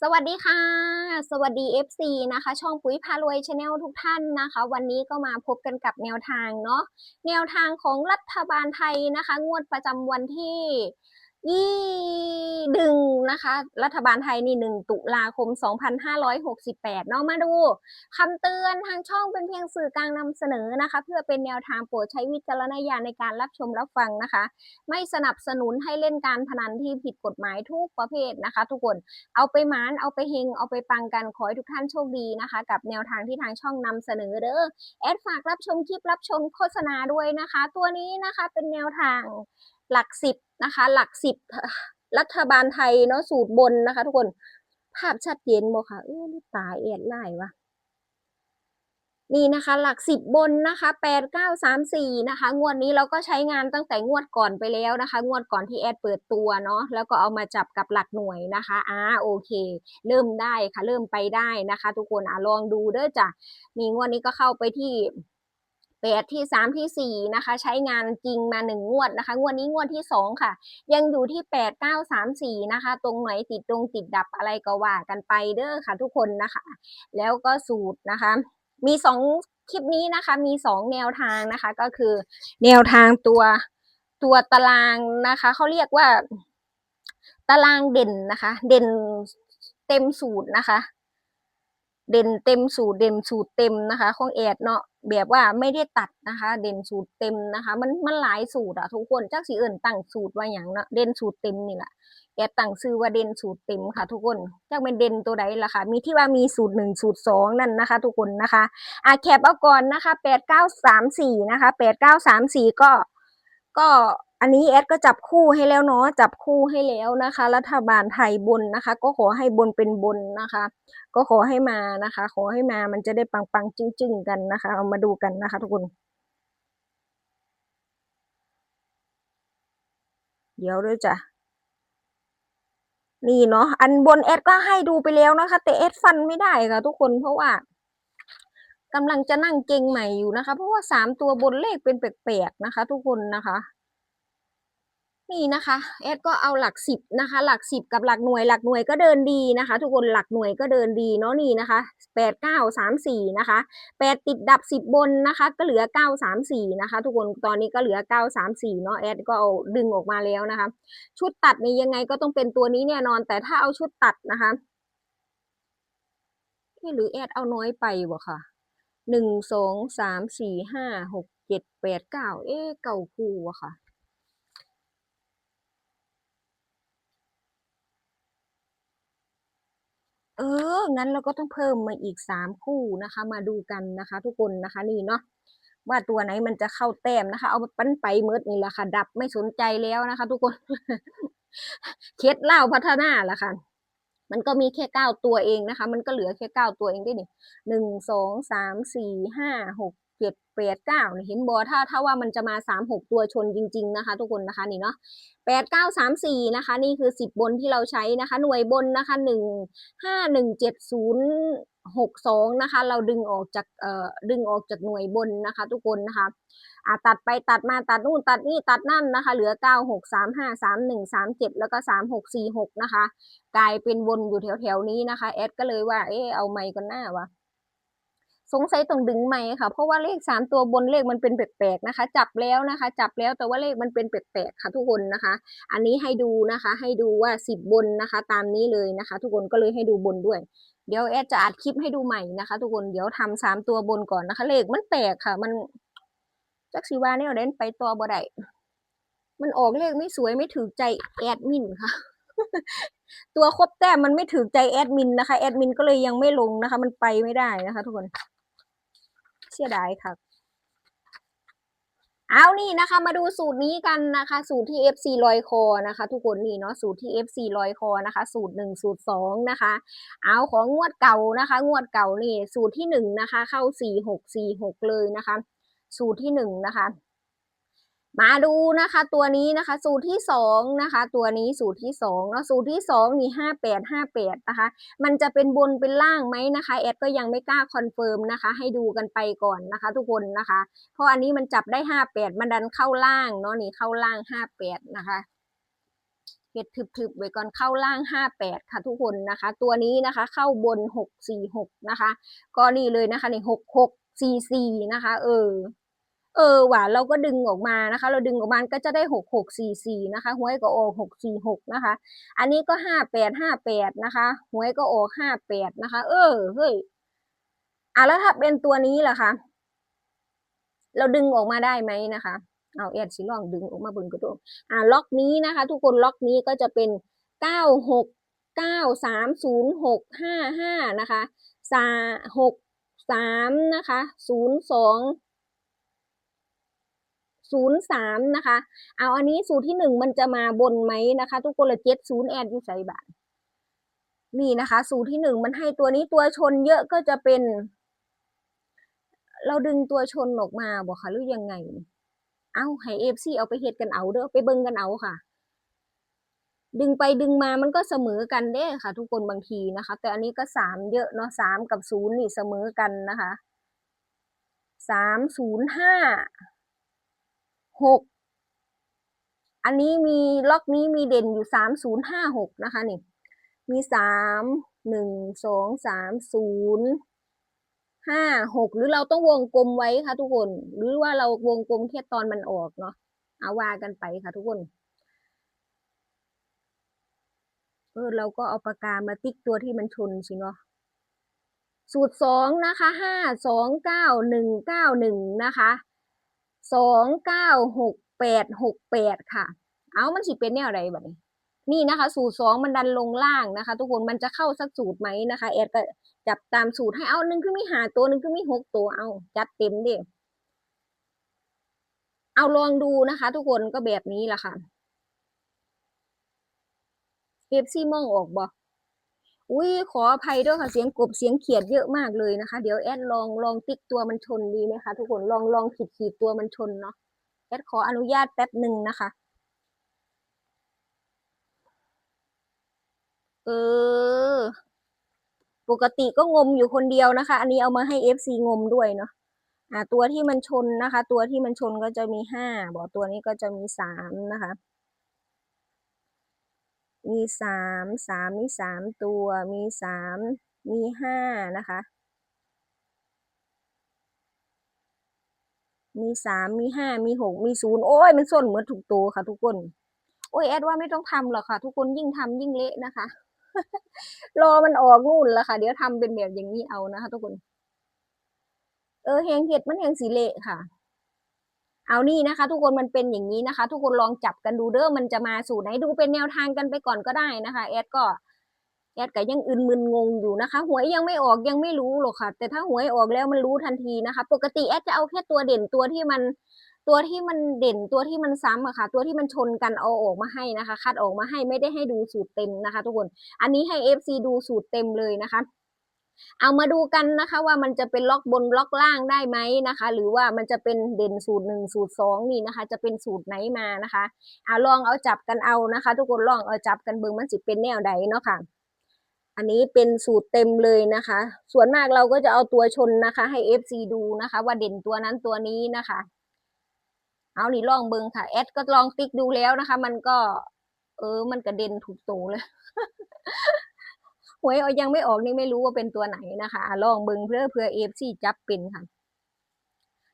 สวัสดีค่ะ สวัสดี FC นะคะ ช่องปุ๋ยพารวยชาแนลทุกท่านนะคะ วันนี้ก็มาพบกันกับแนวทางเนาะแนวทางของรัฐบาลไทยนะคะ งวดประจำวันที่ ยี่ดึงนะคะ รัฐบาลไทยนี่หนึ่งตุลาคม 2568เนาะมาดูคำเตือนทางช่องเป็นเพียงสื่อกลางนำเสนอนะคะ เพื่อเป็นแนวทางโปรดใช้วิจารณญาณในการรับชมรับฟังนะคะ ไม่สนับสนุนให้เล่นการพนันที่ผิดกฎหมายทุกประเภทนะคะ ทุกคนเอาไปหมานเอาไปเฮงเอาไปปังกันขอให้ทุกท่านโชคดีนะคะ กับแนวทางที่ทางช่องนำเสนอเด้อแอดฝากรับชมคลิปรับชมโฆษณาด้วยนะคะ ตัวนี้นะคะเป็นแนวทางหลักสิบ นะคะ หลักสิบรัฐบาลไทยเนาะสูตรบนนะคะ ทุกคนภาพชัดเจนบ่ค่ะ เออตายแอดไล่วะนี่นะคะ หลักสิบบนนะคะแปดเก้าสามสี่นะคะ งวดนี้เราก็ใช้งานตั้งแต่งวดก่อนไปแล้วนะคะ งวดก่อนที่แอดเปิดตัวเนาะแล้วก็เอามาจับกับหลักหน่วยนะคะอ่าโอเค เริ่มได้ค่ะ เริ่มไปได้นะคะ ทุกคนอะลองดูเด้อจ้ะนี่งวดนี้ก็เข้าไปที่ แปดที่สามที่สี่นะคะ ใช้งานจริงมาหนึ่งงวดนะคะ งวดนี้งวดที่สองค่ะ ยังอยู่ที่แปดเก้าสามสี่นะคะ ตรงไหนติดตรงติดดับอะไรก็ว่ากันไปเด้อค่ะทุกคนนะคะ แล้วก็สูตรนะคะ มีสองคลิปนี้นะคะ มีสองแนวทางนะคะ ก็คือแนวทางตัวตัวตารางนะคะ เขาเรียกว่าตารางเด่นนะคะ เด่นเต็มสูตรนะคะ เด่นเต็มสูตรเด่นสูตรเต็มนะคะ ของแอดเนาะ แบบว่าไม่ได้ตัดนะคะ เด่นสูตรเต็มนะคะ มันมันหลายสูตรอะทุกคนจักสีเอื่นตั้งสูตรว่าอย่างเนาะเด่นสูตรเต็มนี่แหละแอดตั้งซื้อว่าเด่นสูตรเต็มค่ะ ทุกคนจักเป็นเด่นตัวใดล่ะค่ะ มีที่ว่ามีสูตรหนึ่งสูตรสองนั่นนะคะ ทุกคนนะคะอะแคปเอาก่อนนะคะแปดเก้าสามสี่นะคะแปดเก้าสามสี่ก็ก็ อันนี้แอดก็จับคู่ให้แล้วเนาะจับคู่ให้แล้วนะคะ รัฐบาลไทยบนนะคะ ก็ขอให้บนเป็นบนนะคะ ก็ขอให้มานะคะ ขอให้มามันจะได้ปังๆจึ้งๆกันนะคะ เอามาดูกันนะคะ ทุกคน เดี๋ยวด้วยจ้ะนี่เนาะอันบนแอดก็ให้ดูไปแล้วนะคะ แต่แอดฟันไม่ได้ค่ะ ทุกคนเพราะว่ากำลังจะนั่งเก่งใหม่อยู่นะคะ เพราะว่าสามตัวบนเลขเป็นแปลกๆนะคะ ทุกคนนะคะ นี่นะคะแอดก็เอาหลักสิบนะคะ หลักสิบกับหลักหน่วย หลักหน่วยก็เดินดีนะคะ ทุกคนหลักหน่วยก็เดินดีเนาะนี่นะคะแปดเก้าสามสี่นะคะแปดติดดับสิบบนนะคะ ก็เหลือเก้าสามสี่นะคะ ทุกคนตอนนี้ก็เหลือเก้าสามสี่เนาะแอดก็เอาดึงออกมาแล้วนะคะ ชุดตัดนี่ยังไงก็ต้องเป็นตัวนี้แน่นอน แต่ถ้าเอาชุดตัดนะคะที่หรือแอดเอาน้อยไปบ่ค่ะหนึ่งสองสามสี่ห้าหกเจ็ดแปดเก้าเอ๊ะเก่าคู่อะค่ะ เออ งั้นเราก็ต้องเพิ่มมาอีกสามคู่นะคะ มาดูกันนะคะ ทุกคนนะคะนี่เนาะว่าตัวไหนมันจะเข้าแต้มนะคะ เอาปั้นไปเมิดนี่แหละค่ะ ดับไม่สนใจแล้วนะคะ ทุกคน เคล็ดเล่าพัฒนาละค่ะ มันก็มีแค่เก้าตัวเองนะคะ มันก็เหลือแค่เก้าตัวเองได้นี่หนึ่งสองสามสี่ห้าหก แปดเก้าเห็นบอถ้าถ้าว่ามันจะมาสามหกตัวชนจริง ๆนะคะ ทุกคนนะคะนี่เนาะแปดเก้าสามสี่นะคะ นี่คือสิบบนที่เราใช้นะคะ หน่วยบนนะคะหนึ่งห้าหนึ่งเจ็ดศูนย์หกสองนะคะ เราดึงออกจากเอ่อดึงออกจากหน่วยบนนะคะ ทุกคนนะคะอ่าตัดไปตัดมาตัดนู่นตัดนี่ตัดนั่นนะคะ เหลือเก้าหกสามห้าสามหนึ่งสามเจ็ดแล้วก็สามหกสี่หกนะคะ กลายเป็นวนอยู่แถวๆนี้นะคะแอดก็เลยว่าเออเอาไมค์ก่อนหน้าวะ สงสัยต้องดึงไมค์ค่ะ เพราะว่าเลขสามตัวบนเลขมันเป็นแปลกๆนะคะ จับแล้วนะคะ จับแล้วแต่ว่าเลขมันเป็นแปลกๆค่ะทุกคนนะคะ อันนี้ให้ดูนะคะ ให้ดูว่าสิบบนนะคะ ตามนี้เลยนะคะ ทุกคนก็เลยให้ดูบนด้วย เดี๋ยวแอดจะอัดคลิปให้ดูใหม่นะคะ ทุกคนเดี๋ยวทำสามตัวบนก่อนนะคะ เลขมันแปลกค่ะ มันจักสีวาเนี่ยเด่นไปตัวบ่ได้มันออกเลขไม่สวยไม่ถือใจแอดมินค่ะตัวครบแต้มมันไม่ถือใจแอดมินนะคะแอดมินก็เลยยังไม่ลงนะคะ มันไปไม่ได้นะคะ ทุกคน เสียดายค่ะ เอานี่นะคะ มาดูสูตรนี้กันนะคะ สูตรที่ FC ลอยคอนะคะ ทุกคนนี่เนาะสูตรที่ FC ลอยคอนะคะ สูตรหนึ่งสูตรสองนะคะ เอาของงวดเก่านะคะ งวดเก่านี่ สูตรที่หนึ่งนะคะ เข้าสี่หกสี่หกเลยนะคะ สูตรที่หนึ่งนะคะ มาดูนะคะ ตัวนี้นะคะ สูตรที่สองนะคะ ตัวนี้สูตรที่สองเนาะสูตรที่สองนี่ห้าแปดห้าแปดนะคะ มันจะเป็นบนเป็นล่างไหมนะคะแอดก็ยังไม่กล้าคอนเฟิร์มนะคะ ให้ดูกันไปก่อนนะคะ ทุกคนนะคะ เพราะอันนี้มันจับได้ห้าแปดมันดันเข้าล่างเนาะนี่เข้าล่างห้าแปดนะคะเห็ดทึบๆไว้ก่อนเข้าล่างห้าแปดค่ะทุกคนนะคะ ตัวนี้นะคะเข้าบนหกสี่หกนะคะ ก็นี่เลยนะคะนี่หกหกสี่สี่นะคะ เออ เออหวานเราก็ดึงออกมานะคะ เราดึงออกมาก็จะได้หกหกสี่สี่นะคะหวยก็ออกหกสี่หกนะคะ อันนี้ก็ห้าแปดห้าแปดนะคะหวยก็ออกห้าแปดนะคะ เออเฮ้ยอะแล้วถ้าเป็นตัวนี้ล่ะคะเราดึงออกมาได้ไหมนะคะ เอาแอดสิลองดึงออกมาบิ่งก็ดูอ่าล็อกนี้นะคะ ทุกคนล็อกนี้ก็จะเป็นเก้าหกเก้าสามศูนย์หกห้าห้านะคะสาหกสามนะคะศูนย์สอง ศูนย์สามนะคะ เอาอันนี้สูตรที่หนึ่งมันจะมาบนไหมนะคะ ทุกคนละเจ็ดศูนย์แอดอยู่ใส่บาทนี่นะคะ สูตรที่หนึ่งมันให้ตัวนี้ตัวชนเยอะก็จะเป็น เราดึงตัวชนออกมาบอกค่ะหรือยังไง เอาให้เอฟซีเอาไปเฮ็ดกันเอาเด้อไปเบิ่งกันเอาค่ะดึงไปดึงมามันก็เสมอกันเด้ค่ะ ทุกคนบางทีนะคะ แต่อันนี้ก็สามเยอะเนาะสามกับศูนย์นี่เสมอกันนะคะสามศูนย์ห้า หกอันนี้มีล็อกนี้มีเด่นอยู่สามศูนย์ห้าหกนะคะนี่มีสามหนึ่งสองสามศูนย์ห้าหกหรือเราต้องวงกลมไว้ค่ะทุกคน หรือว่าเราวงกลมแค่ตอนมันออกเนาะเอาว่ากันไปค่ะทุกคนเออเราก็เอาปากกามาติ๊กตัวที่มันชนสิเนาะสูตรสองนะคะห้าสองเก้าหนึ่งเก้าหนึ่งนะคะ สองเก้าหกแปดหกแปดค่ะ เอามันสิเป็นแนวอะไรแบบนี้นี่นะคะ สูตรสองมันดันลงล่างนะคะ ทุกคนมันจะเข้าสักสูตรไหมนะคะแอดก็จับตามสูตรให้เอาหนึ่งคือมีหาตัวหนึ่งคือมีหกตัวเอาจัดเต็มดิเอาลองดูนะคะ ทุกคนก็แบบนี้แหละค่ะเอฟซีมองออกบอุ้ ยขออภัยด้วยค่ะเสียงกบเสียงเขียดเยอะมากเลยนะคะ เดี๋ยวแอดลองลองติ๊กตัวมันชนดีไหมคะทุกคนลองลองขีดขีดตัวมันชนเนาะแอดขออนุญาตแป๊บหนึ่งนะคะ เออ ปกติก็งมอยู่คนเดียวนะคะ อันนี้เอามาให้เอฟซีงมด้วยเนาะอ่าตัวที่มันชนนะคะ ตัวที่มันชนก็จะมีห้าบอกตัวนี้ก็จะมีสามนะคะ มีสามสามมีสามตัว มีสามมีห้านะคะ มีสามมีห้ามีหกมีศูนย์โอ้ยมันส้นเหมือนถูกตัวค่ะ ทุกคน โอ้ยแอดว่าไม่ต้องทำหรอกค่ะ ทุกคนยิ่งทำยิ่งเละนะคะ รอมันออกนู่นแล้วค่ะ เดี๋ยวทำเป็นแบบอย่างนี้เอานะคะ ทุกคน เออเฮงเห็ดมันเฮงสีเละค่ะ เอานี่นะคะ ทุกคนมันเป็นอย่างนี้นะคะ ทุกคนลองจับกันดูเด้อมันจะมาสูตรไหนดูเป็นแนวทางกันไปก่อนก็ได้นะคะแอดก็แอดก็ยังอึนมึนงงอยู่นะคะ หวยยังไม่ออกยังไม่รู้หรอกค่ะ แต่ถ้าหวยออกแล้วมันรู้ทันทีนะคะ ปกติแอดจะเอาแค่ตัวเด่นตัวที่มันตัวที่มันเด่นตัวที่มันซ้ำอะค่ะ ตัวที่มันชนกันเอาออกมาให้นะคะ คัดออกมาให้ไม่ได้ให้ดูสูตรเต็มนะคะ ทุกคน อันนี้ให้ FC ดูสูตรเต็มเลยนะคะ เอามาดูกันนะคะว่ามันจะเป็นล็อกบนล็อกล่างได้ไหมนะคะ หรือว่ามันจะเป็นเด่นสูตรหนึ่งสูตรสองนี่นะคะ จะเป็นสูตรไหนมานะคะเอาลองเอาจับกันเอานะคะ ทุกคนลองเอาจับกันเบิ่งมันสิเป็นแนวใดเนาะค่ะอันนี้เป็นสูตรเต็มเลยนะคะ ส่วนมากเราก็จะเอาตัวชนนะคะ ให้ FC ดูนะคะ ว่าเด่นตัวนั้นตัวนี้นะคะ เอานี่ลองเบิงค่ะแอดก็ลองติ๊กดูแล้วนะคะ มันก็ เออ มันกระเด็นถูกตัวเลย วยเอายังไม่ออกนี่ไม่รู้ว่าเป็นตัวไหนนะคะลองเบิ่งเพื่อเพื่อเอฟซีจับเป็นค่ะ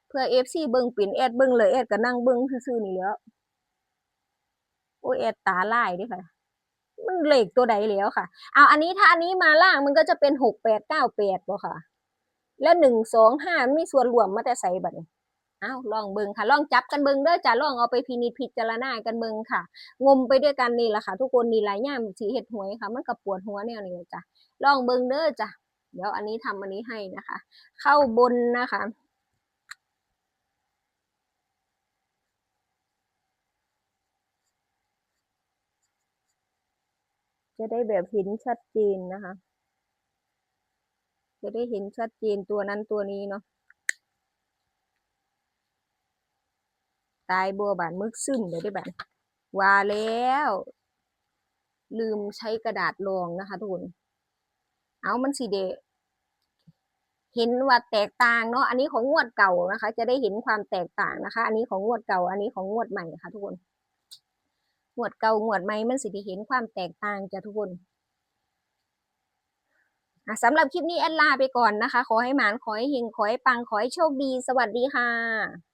เพื่อเอฟซีเบิ่งเป็นแอดเบิ่งเลยแอดก็นั่งเบิ่งซื่อๆนี่แล้วโอ้แอดตาลายด้ค่ะมันเหลขตัวใดแล้วค่ะ เอาอันนี้ถ้าอันนี้มาล่างมันก็จะเป็นหกแปดเก้าแปดบ่ค่ะ แล้วหนึ่งสองห้ามีส่วนรวมมาแต่ใส่บัดนี้ อ้าวลองเบิ่งค่ะ ลองจับกันเบิ่งเด้อจ้ะลองเอาไปพินิจพิจารณากันเบิ่งค่ะ งมไปด้วยกันนี่แหละค่ะ ทุกคนนี่หลายอย่างสีเห็ดหวยค่ะ มันก็ปวดหัวแนวนี้จ้ะลองเบิ่งเด้อจ้ะเดี๋ยวอันนี้ทำอันนี้ให้นะคะ เข้าบนนะคะจะได้แบบเห็นชัดเจนนะคะ จะได้เห็นชัดเจนตัวนั้นตัวนี้เนาะ ตายบัวบานมึกซึมเลยได้บานว่าแล้ว ลืมใช้กระดาษรองนะคะทุกคนเอามันสีเดเห็นว่าแตกต่างเนาะอันนี้ของงวดเก่านะคะ จะได้เห็นความแตกต่างนะคะ อันนี้ของงวดเก่า อันนี้ของงวดใหม่ค่ะ ทุกคนงวดเก่างวดใหม่มันสิได้เห็นความแตกต่างจ้ะทุกคนสำหรับคลิปนี้แอดลาไปก่อนนะคะ ขอให้หมานขอให้เฮงขอให้ปังขอให้โชคดี สวัสดีค่ะ